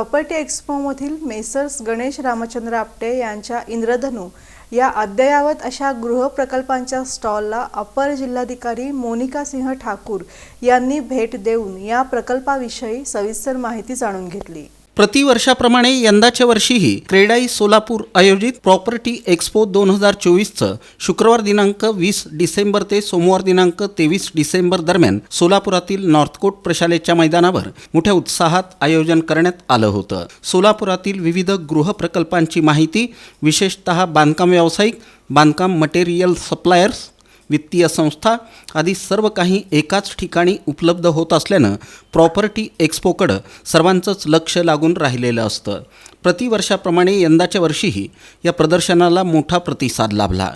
Property एक्स्पोमधील messrs Ganesh Ramchandra Apte यांच्या इंद्रधनू या अद्ययावत अशा गृहप्रकल्पांच्या स्टॉलला अपर जिल्हाधिकारी मोनिका सिंह ठाकूर यांनी भेट देऊन या प्रकल्पाविषयी सविस्तर माहिती जाणून घेतली. प्रतिवर्षाप्रमाणे यंदाच्या वर्षीही क्रेडाई सोलापूर आयोजित प्रॉपर्टी एक्स्पो दोन हजार चोवीसचं शुक्रवार दिनांक वीस डिसेंबर ते सोमवार दिनांक तेवीस डिसेंबर दरम्यान सोलापुरातील नॉर्थकोट प्रशालेच्या मैदानावर मोठ्या उत्साहात आयोजन करण्यात आलं होतं. सोलापुरातील विविध गृहप्रकल्पांची माहिती विशेषतः बांधकाम व्यावसायिक बांधकाम मटेरियल सप्लायर्स वित्तीय संस्था आदी सर्व काही एकाच ठिकाणी उपलब्ध होत असल्यानं प्रॉपर्टी एक्स्पोकडं सर्वांचंच लक्ष लागून राहिलेलं असतं. प्रतिवर्षाप्रमाणे यंदाच्या वर्षीही या प्रदर्शनाला मोठा प्रतिसाद लाभला.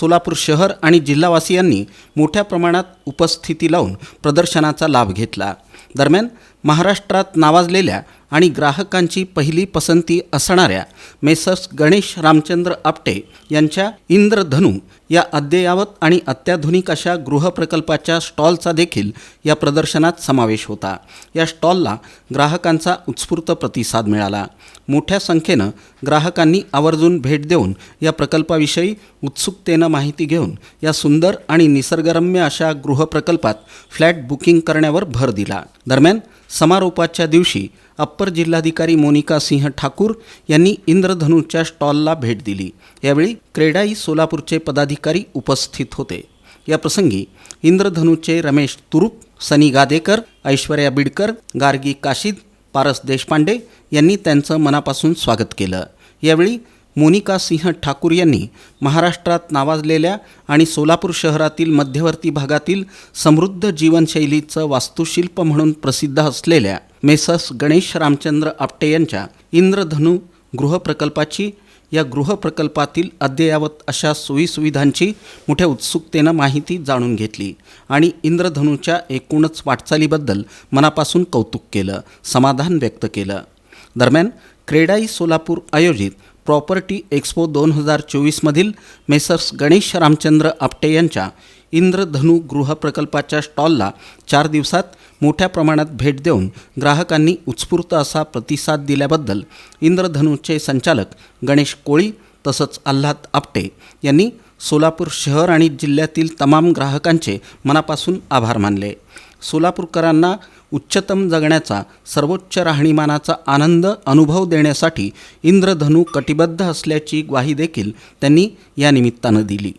सोलापूर शहर आणि जिल्हावासियांनी मोठ्या प्रमाणात उपस्थिती लावून प्रदर्शनाचा लाभ घेतला. दरम्यान महाराष्ट्रात नावाजलेल्या आणि ग्राहकांची पहिली पसंती असणाऱ्या मेसर्स गणेश रामचंद्र आपटे यांच्या इंद्रधनू या अद्ययावत आणि अत्याधुनिक अशा गृहप्रकल्पाच्या स्टॉलचा देखील या प्रदर्शनात समावेश होता. या स्टॉलला ग्राहकांचा उत्स्फूर्त प्रतिसाद मिळाला. मोठ्या संख्येनं ग्राहकांनी आवर्जून भेट देऊन या प्रकल्पाविषयी उत्सुकतेनं माहिती घेऊन या सुंदर आणि निसर्गरम्य अशा गृहप्रकल्पात फ्लॅट बुकिंग करण्यावर भर दिला. दरम्यान समारोपाच्या दिवशी अप्पर जिल्हाधिकारी मोनिका सिंह ठाकूर यांनी इंद्रधनूच्या स्टॉलला भेट दिली. यावेळी क्रेडाई सोलापूरचे पदाधिकारी उपस्थित होते. या प्रसंगी इंद्रधनूचे रमेश तुरुप सनी गादेकर ऐश्वर्या बिडकर गार्गी काशीद पारस देशपांडे यांनी त्यांचं मनापासून स्वागत केलं. यावेळी मोनिका सिंह ठाकूर यांनी महाराष्ट्रात नावाजलेल्या आणि सोलापूर शहरातील मध्यवर्ती भागातील समृद्ध जीवनशैलीचं वास्तुशिल्प म्हणून प्रसिद्ध असलेल्या मेसस गणेश रामचंद्र आपटे यांच्या इंद्रधनु गृहप्रकल्पाची या गृहप्रकल्पातील अद्ययावत अशा सोयीसुविधांची मोठ्या उत्सुकतेनं माहिती जाणून घेतली आणि इंद्रधनूच्या एकूणच वाटचालीबद्दल मनापासून कौतुक केलं समाधान व्यक्त केलं. दरम्यान क्रेडाई सोलापूर आयोजित प्रॉपर्टी एक्स्पो दोन हजार चोवीसमधील मेसर्स गणेश रामचंद्र आपटे यांच्या इंद्रधनु गृहप्रकल्पाच्या स्टॉलला चार दिवसात मोठ्या प्रमाणात भेट देऊन ग्राहकांनी उत्स्फूर्त असा प्रतिसाद दिल्याबद्दल इंद्रधनुचे संचालक गणेश कोळी तसंच आल्हाद आपटे यांनी सोलापूर शहर आणि जिल्ह्यातील तमाम ग्राहकांचे मनापासून आभार मानले. सोलापूरकरांना उच्चतम जगण्याचा सर्वोच्च राहणीमानाचा आनंद अनुभव देण्यासाठी इंद्रधनू कटिबद्ध असल्याची ग्वाही देखील त्यांनी या निमित्तानं दिली.